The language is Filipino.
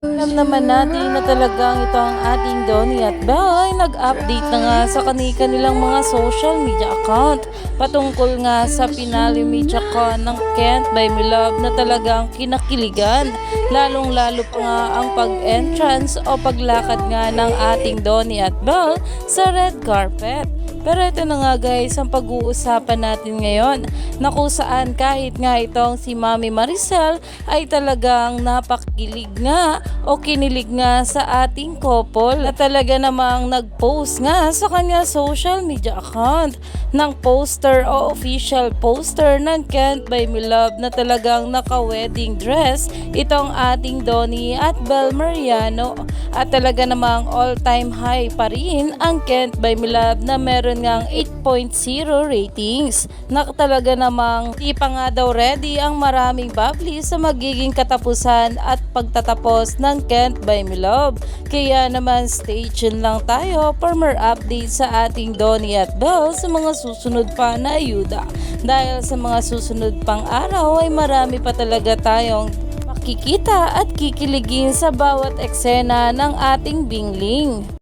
Alam naman natin na talagang ito ang ating Donnie at Belle nag-update na nga sa kanilang mga social media account. Patungkol nga sa Pinali Media Con ng Kent by Milove na talagang kinakiligan. Lalong lalo pa nga ang pag-entrance o paglakad nga ng ating Donnie at Belle sa red carpet. Pero ito na nga guys ang pag-uusapan natin ngayon na kung saan kahit nga itong si Mami Maricel ay talagang napakilig nga o kinilig nga sa ating couple. At talaga namang nag-post nga sa kanya social media account ng poster o official poster ng Kent by Milove na talagang naka-wedding dress. Itong ating Donnie at Bel Mariano. At talaga namang all-time high pa rin ang Kent by Milove na meron ngang 8.0 ratings. Na talaga namang di nga daw ready ang maraming bubbly sa magiging katapusan at pagtatapos ng Kent by Milove. Kaya naman stay tuned lang tayo for more updates sa ating Donnie at Belle sa mga susunod pa na ayuda. Dahil sa mga susunod pang araw ay marami pa talaga tayong makikita at kikiligin sa bawat eksena ng ating bingling.